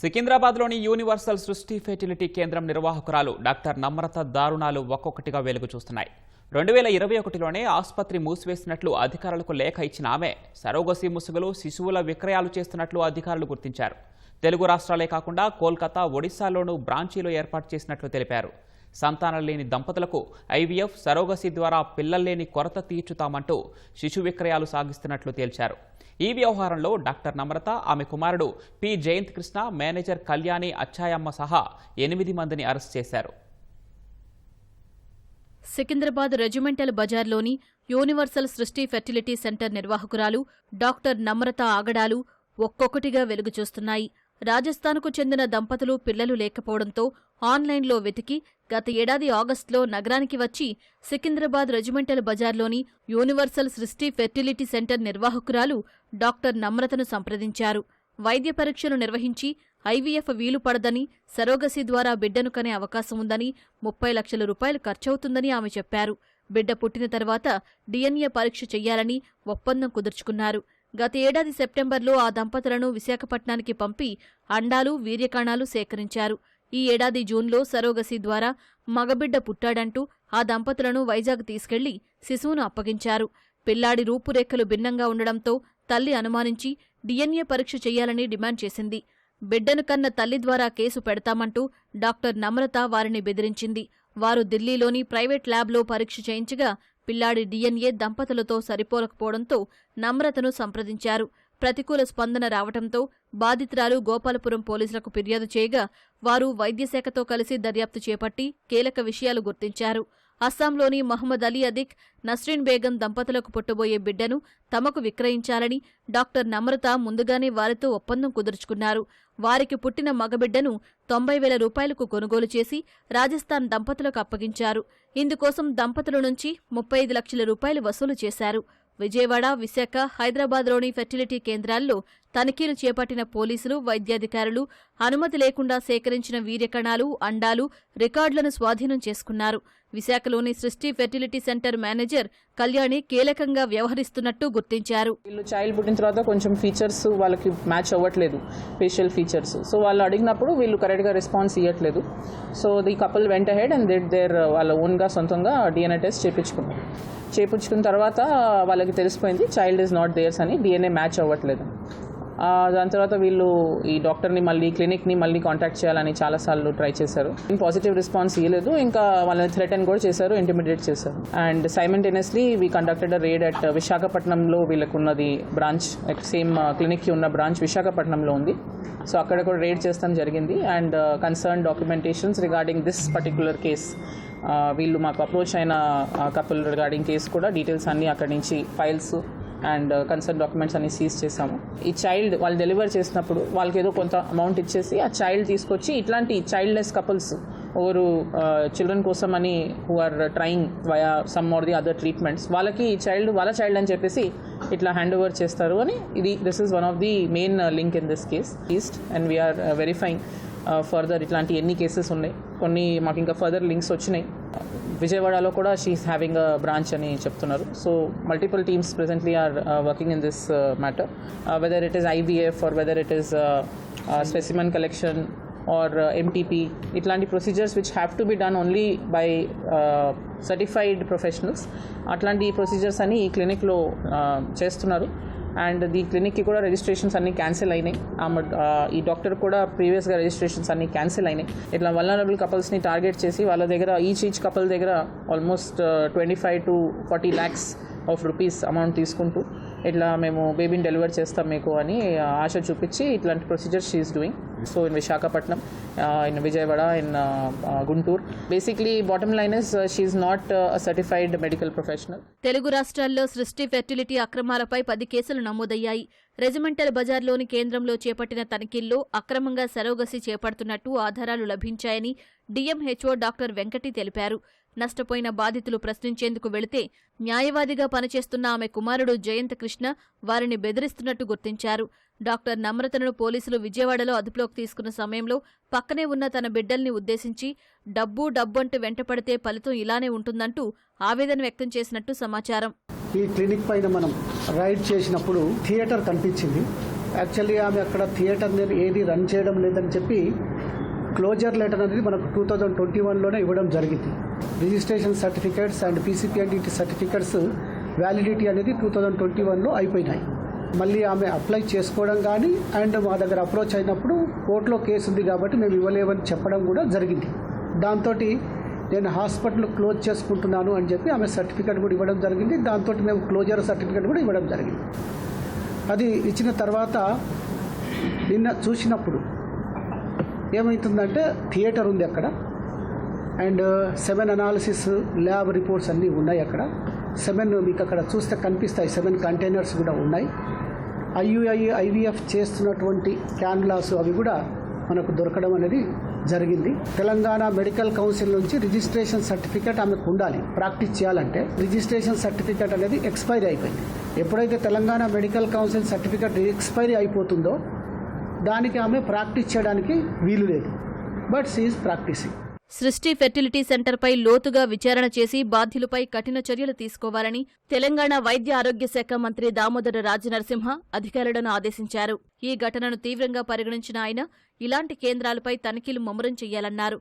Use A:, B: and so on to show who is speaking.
A: సికింద్రాబాద్లోని universal సృష్టి fertility కేంద్రం నిర్వాహకురాలు doctor నమ్రత దారుణాలు ఒక్కొక్కటిగా వెలుగు చూస్తున్నాయి. రెండు వేల ఇరవై ఒకటిలోనే ఆసుపత్రి మూసివేసినట్లు అధికారులకు లేఖ ఇచ్చిన ఆమె సరోగసి ముసుగులు శిశువుల విక్రయాలు చేస్తున్నట్లు అధికారులు గుర్తించారు. తెలుగు రాష్ట్రాలే కాకుండా కోల్కతా ఒడిశాలోనూ బ్రాంచీలు ఏర్పాటు చేసినట్లు తెలిపారు. సంతానం లేని దంపతులకు ఐవీఎఫ్ సరోగసి ద్వారా పిల్లల్లేని కొరత తీర్చుతామంటూ శిశు విక్రయాలు సాగిస్తున్నట్లు తేల్చారు. ఈ వ్యవహారంలో డాక్టర్ నమ్రత ఆమె కుమారుడు పి. జయంత్ కృష్ణ మేనేజర్ కళ్యాణి అచ్చాయమ్మ సహా ఎనిమిది మందిని అరెస్ట్ చేశారు.
B: సికింద్రాబాద్ రెజిమెంటల్ బజార్లోని యూనివర్సల్ సృష్టి ఫెర్టిలిటీ సెంటర్ నిర్వాహకురాలు డాక్టర్ నమ్రత ఆగడాలు ఒక్కొక్కటిగా వెలుగుచూస్తున్నాయి. రాజస్థాన్కు చెందిన దంపతులు పిల్లలు లేకపోవడంతో ఆన్లైన్లో వెతికి గత ఏడాది ఆగస్టులో నగరానికి వచ్చి సికింద్రాబాద్ రెజిమెంటల్ బజార్లోని యూనివర్సల్ సృష్టి ఫెర్టిలిటీ సెంటర్ నిర్వాహకురాలు డాక్టర్ నమ్రతను సంప్రదించారు. వైద్య పరీక్షలు నిర్వహించి ఐవీఎఫ్ వీలు పడదని సరోగసి ద్వారా బిడ్డను కనే అవకాశం ఉందని ముప్పై లక్షల రూపాయలు ఖర్చవుతుందని ఆమె చెప్పారు. బిడ్డ పుట్టిన తర్వాత డిఎన్ఏ పరీక్ష చెయ్యాలని ఒప్పందం కుదుర్చుకున్నారు. గత ఏడాది సెప్టెంబర్లో ఆ దంపతులను విశాఖపట్నానికి పంపి అండాలు వీర్యకణాలు సేకరించారు. ఈ ఏడాది జూన్లో సరోగసి ద్వారా మగబిడ్డ పుట్టాడంటూ ఆ దంపతులను వైజాగ్ తీసుకెళ్ళి శిశువును అప్పగించారు. పిల్లాడి రూపురేఖలు భిన్నంగా ఉండడంతో తల్లి అనుమానించి డిఎన్ఏ పరీక్ష చేయాలని డిమాండ్ చేసింది. బిడ్డను కన్న తల్లి ద్వారా కేసు పెడతామంటూ డాక్టర్ నమ్రత వారిని బెదిరించింది. వారు ఢిల్లీలోని ప్రైవేట్ ల్యాబ్లో పరీక్ష చేయించగా పిల్లాడి డిఎన్ఏ దంపతులతో సరిపోలకపోవడంతో నమ్రతను సంప్రదించారు. ప్రతికూల స్పందన రావడంతో బాధితురాలు గోపాలపురం పోలీసులకు ఫిర్యాదు చేయగా వారు వైద్యశాఖతో కలిసి దర్యాప్తు చేపట్టి కీలక విషయాలు గుర్తించారు. అస్సాంలోని మహమ్మద్ అలీ అదిక్ నస్రీన్ బేగం దంపతులకు పుట్టబోయే బిడ్డను తమకు విక్రయించాలని డాక్టర్ నమ్రత ముందుగానే వారితో ఒప్పందం కుదుర్చుకున్నారు. వారికి పుట్టిన మగబిడ్డను తొంభై వేల రూపాయలకు కొనుగోలు చేసి రాజస్థాన్ దంపతులకు అప్పగించారు. ఇందుకోసం దంపతుల నుంచి ముప్పై ఐదు లక్షల రూపాయలు వసూలు చేశారు. విజయవాడ విశాఖ హైదరాబాద్లోని ఫెర్టిలిటీ కేంద్రాల్లో తనిఖీలు చేపట్టిన పోలీసులు వైద్యాధికారులు అనుమతి లేకుండా సేకరించిన వీర్యకణాలు అండాలు రికార్డులను స్వాధీనం చేసుకున్నారు. విశాఖలోని సృష్టి ఫెర్టిలిటీ సెంటర్ మేనేజర్ కళ్యాణి కీలకంగా వ్యవహరిస్తున్నట్టు గుర్తించారు.
C: వీళ్ళు చైల్డ్ పుట్టిన తర్వాత కొంచెం ఫీచర్స్ వాళ్ళకి మ్యాచ్ అవ్వట్లేదు ఫేషియల్ ఫీచర్స్ సో వాళ్ళు అడిగినప్పుడు వీళ్ళు కరెక్ట్గా రెస్పాన్స్ ఇవ్వట్లేదు so the couple went ahead and that there వాళ్ళ ఓన్గా సొంతంగా డిఎన్ఏ టెస్ట్ చేయించుకున్నారు చేయించుకున్న తర్వాత వాళ్ళకి తెలిసిపోయింది చైల్డ్ ఇస్ నాట్ దేర్స్ అని డిఎన్ఏ మ్యాచ్ అవ్వట్లేదు. దాని తర్వాత వీళ్ళు ఈ డాక్టర్ని మళ్ళీ క్లినిక్ని మళ్ళీ కాంటాక్ట్ చేయాలని చాలాసార్లు ట్రై చేశారు. పాజిటివ్ రెస్పాన్స్ ఇవ్వలేదు ఇంకా వాళ్ళని థ్రెటన్ కూడా చేశారు ఇంటిమిడియేట్ చేశారు. And simultaneously we conducted raid at విశాఖపట్నంలో వీళ్ళకు ఉన్నది బ్రాంచ్ సేమ్ క్లినిక్కి ఉన్న బ్రాంచ్ విశాఖపట్నంలో ఉంది. సో అక్కడ కూడా రేడ్ చేస్తాం జరిగింది. And concern documentations regarding this particular case వీళ్ళు మాకు అప్రోచ్ అయిన కపుల్ రిగార్డింగ్ కేస్ కూడా డీటెయిల్స్ అన్నీ అక్కడి నుంచి files and uh, concern documents అన్ని సీజ్ చేసాము ఈ చైల్డ్ వాళ్ళు డెలివర్ చేసినప్పుడు వాళ్ళకి ఏదో కొంత అమౌంట్ ఇచ్చేసి ఆ చైల్డ్ తీసుకొచ్చి ఇట్లాంటి చైల్డ్లెస్ కపుల్స్ ఓరు చిల్డ్రన్ కోసం అని who are trying via some are the other treatments వాళ్ళకి ఈ చైల్డ్ వాళ్ళ చైల్డ్ అని చెప్పేసి ఇట్లా హ్యాండ్ ఓవర్ చేస్తారు అని ఇది this is one of the main link in this case east and we are verifying further ఇట్లాంటి ఎన్ని కేసెస్ ఉన్నాయి. కొన్ని మాకు ఇంకా ఫర్దర్ లింక్స్ వచ్చినాయి. విజయవాడలో కూడా షీఈస్ హ్యావింగ్ అ బ్రాంచ్ అని చెప్తున్నారు. So multiple teams presently are working in this matter whether it is IVF or whether it is specimen collection or MTP ఇట్లాంటి procedures which have to be done only by certified professionals అట్లాంటి procedures అని ఈ క్లినిక్లో చేస్తున్నారు. And ఈ క్లినిక్కి కూడా registrations అన్నీ cancel అయినాయి. ఆమె ఆ, ఈ డాక్టర్ కూడా ప్రీవియస్గా రిజిస్ట్రేషన్స్ అన్నీ క్యాన్సిల్ అయినాయి. ఇట్లా వల్నరబుల్ కపుల్స్ని టార్గెట్ చేసి వాళ్ళ దగ్గర ఈచ్ ఈచ్ కపుల్ దగ్గర almost twenty five to forty lakhs of rupees amount తీసుకుంటూ ఇట్లా మేము బేబీని డెలివర్ చేస్తాం మీకు అని ఆశ చూపించి ఇట్లాంటి procedures she's doing so in Visakhapatnam in Vijayawada in Guntur basically bottom line is she's not certified medical professional
B: Telugu రాష్ట్రాల్లో సృష్టి ఫెర్టిలిటీ అక్రమాలపై పది కేసులు నమోదయ్యాయి. రెజిమెంటల్ బజార్లోని కేంద్రంలో చేపట్టిన తనిఖీల్లో అక్రమంగా సరోగసి చేపడుతున్నట్టు ఆధారాలు లభించాయని డిఎంహెచ్ఓ డాక్టర్ వెంకటి తెలిపారు. నష్టపోయిన బాధితులు ప్రశ్నించేందుకు వెళితే న్యాయవాదిగా పనిచేస్తున్న ఆమె కుమారుడు జయంత్ కృష్ణ వారిని బెదిరిస్తున్నట్టు గుర్తించారు. డాక్టర్ నమ్రతను పోలీసులు విజయవాడలో అదుపులోకి తీసుకున్న సమయంలో పక్కనే ఉన్న తన బిడ్డల్ని ఉద్దేశించి డబ్బు డబ్బు అంటూ వెంటపడితే ఫలితం ఇలానే ఉంటుందంటూ ఆవేదన వ్యక్తం చేసినట్టు సమాచారం.
D: ఈ క్లినిక్ పైన మనం రైడ్ చేసినప్పుడు థియేటర్ కనిపించింది. యాక్చువల్లీ ఆమె అక్కడ థియేటర్ నేను ఏది రన్ చేయడం లేదని చెప్పి క్లోజర్ లెటర్ అనేది మనకు టూ థౌజండ్ ట్వంటీ వన్లోనే ఇవ్వడం జరిగింది. Registration certificates and PCPNDT certificates validity అనేది టూ థౌజండ్ ట్వంటీ వన్లో అయిపోయినాయి. మళ్ళీ ఆమె అప్లై చేసుకోవడం కానీ అండ్ మా దగ్గర అప్రోచ్ అయినప్పుడు కోర్టులో కేసు ఉంది కాబట్టి మేము ఇవ్వలేమని చెప్పడం కూడా జరిగింది. దాంతో నేను హాస్పిటల్ క్లోజ్ చేసుకుంటున్నాను అని చెప్పి ఆమె సర్టిఫికేట్ కూడా ఇవ్వడం జరిగింది. దాంతో మేము క్లోజర్ సర్టిఫికేట్ కూడా ఇవ్వడం జరిగింది. అది ఇచ్చిన తర్వాత నిన్న చూసినప్పుడు ఏమవుతుందంటే థియేటర్ ఉంది అక్కడ. And seven analysis lab reports అన్నీ ఉన్నాయి అక్కడ. సెవెన్ మీకు అక్కడ చూస్తే కనిపిస్తాయి. సెవెన్ కంటైనర్స్ కూడా ఉన్నాయి. ఐయుఐ ఐవీఎఫ్ చేస్తున్నటువంటి క్యాన్లాస్ అవి కూడా మనకు దొరకడం అనేది జరిగింది. తెలంగాణ మెడికల్ కౌన్సిల్ నుంచి రిజిస్ట్రేషన్ సర్టిఫికేట్ ఆమెకు ఉండాలి. ప్రాక్టీస్ చేయాలంటే రిజిస్ట్రేషన్ సర్టిఫికేట్ అనేది ఎక్స్పైరీ అయిపోయింది. ఎప్పుడైతే Telangana medical council certificate expiry అయిపోతుందో దానికి ఆమె ప్రాక్టీస్ చేయడానికి వీలు లేదు. But she's practising
B: Srishti fertility సెంటర్పై లోతుగా విచారణ చేసి బాధ్యులపై కఠిన చర్యలు తీసుకోవాలని తెలంగాణ వైద్య ఆరోగ్య శాఖ మంత్రి దామోదర రాజనరసింహ అధికారులను ఆదేశించారు. ఈ ఘటనను తీవ్రంగా పరిగణించిన ఆయన ఇలాంటి కేంద్రాలపై తనిఖీలు ముమ్మరం చేయాలన్నారు.